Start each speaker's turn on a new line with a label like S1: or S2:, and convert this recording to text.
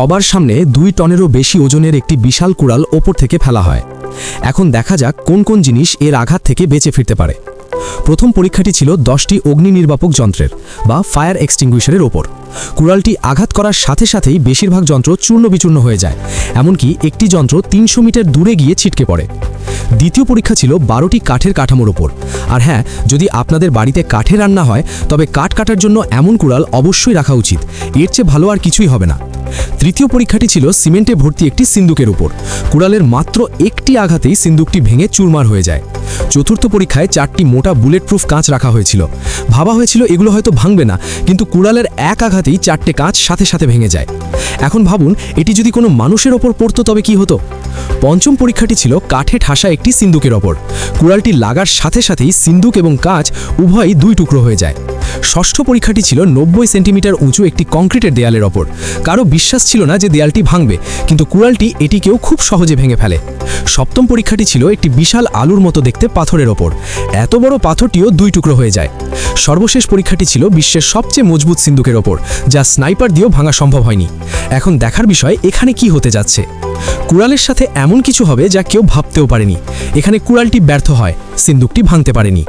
S1: সবার সামনে দুই টনেরও বেশি ওজনের একটি বিশাল কুড়াল ওপর থেকে ফেলা হয়। এখন দেখা যাক কোন কোন জিনিস এর আঘাত থেকে বেঁচে ফিরতে পারে। প্রথম পরীক্ষাটি ছিল দশটি অগ্নি নির্বাপক যন্ত্রের বা ফায়ার এক্সটিংগুইশারের ওপর। কুড়ালটি আঘাত করার সাথে সাথেই বেশিরভাগ যন্ত্র চূর্ণ বিচূর্ণ হয়ে যায়, এমনকি একটি যন্ত্র তিনশো মিটার দূরে গিয়ে ছিটকে পড়ে। দ্বিতীয় পরীক্ষা ছিল বারোটি কাঠের কাঠামোর ওপর। আর হ্যাঁ যদি আপনাদের বাড়িতে কাঠে রান্না হয়, তবে কাঠ কাটার জন্য এমন কুড়াল অবশ্যই রাখা উচিত। এর চেয়ে ভালো আর কিছুই হবে না। তৃতীয় পরীক্ষাটি ছিল সিমেন্টে ভর্তি একটি সিন্দুকের উপর। কুড়ালের মাত্র একটি আঘাতেই সিন্দুকটি ভেঙে চুরমার হয়ে যায়। চতুর্থ পরীক্ষায় চারটি মোটা বুলেট প্রুফ কাঁচ রাখা হয়েছিল। ভাবা হয়েছিল এগুলো হয়তো ভাঙবে না, কিন্তু কুড়ালের এক আঘাতেই চারটে কাঁচ সাথে সাথে ভেঙে যায়। এখন ভাবুন, এটি যদি কোনো মানুষের ওপর পড়তো তবে কি হতো? পঞ্চম পরীক্ষাটি ছিল কাঠে ঠাসা একটি সিন্দুকের ওপর। কুড়ালটি লাগার সাথে সাথেই সিন্দুক এবং কাঁচ উভয়ই দুই টুকরো হয়ে যায়। ষষ্ঠ পরীক্ষাটি ছিল নব্বই সেন্টিমিটার উঁচু একটি কংক্রিটের দেয়ালের ওপর। কারও বিশ্বাস ছিল না যে দেয়ালটি ভাঙবে, কিন্তু কুড়ালটি এটিকেও খুব সহজে ভেঙে ফেলে। সপ্তম পরীক্ষাটি ছিল একটি বিশাল আলুর মতো দেখতে পাথরের ওপর। এত বড় পাথরটিও দুই টুকরো হয়ে যায়। সর্বশেষ পরীক্ষাটি ছিল বিশ্বের সবচেয়ে মজবুত সিন্দুকের ওপর, যা স্নাইপার দিয়েও ভাঙা সম্ভব হয়নি। এখন দেখার বিষয়, এখানে কি হতে যাচ্ছে? কুড়ালের সাথে এমন কিছু হবে যা কেউ ভাবতেও পারেনি। এখানে কুড়ালটি ব্যর্থ হয়, সিন্দুকটি ভাঙতে পারেনি।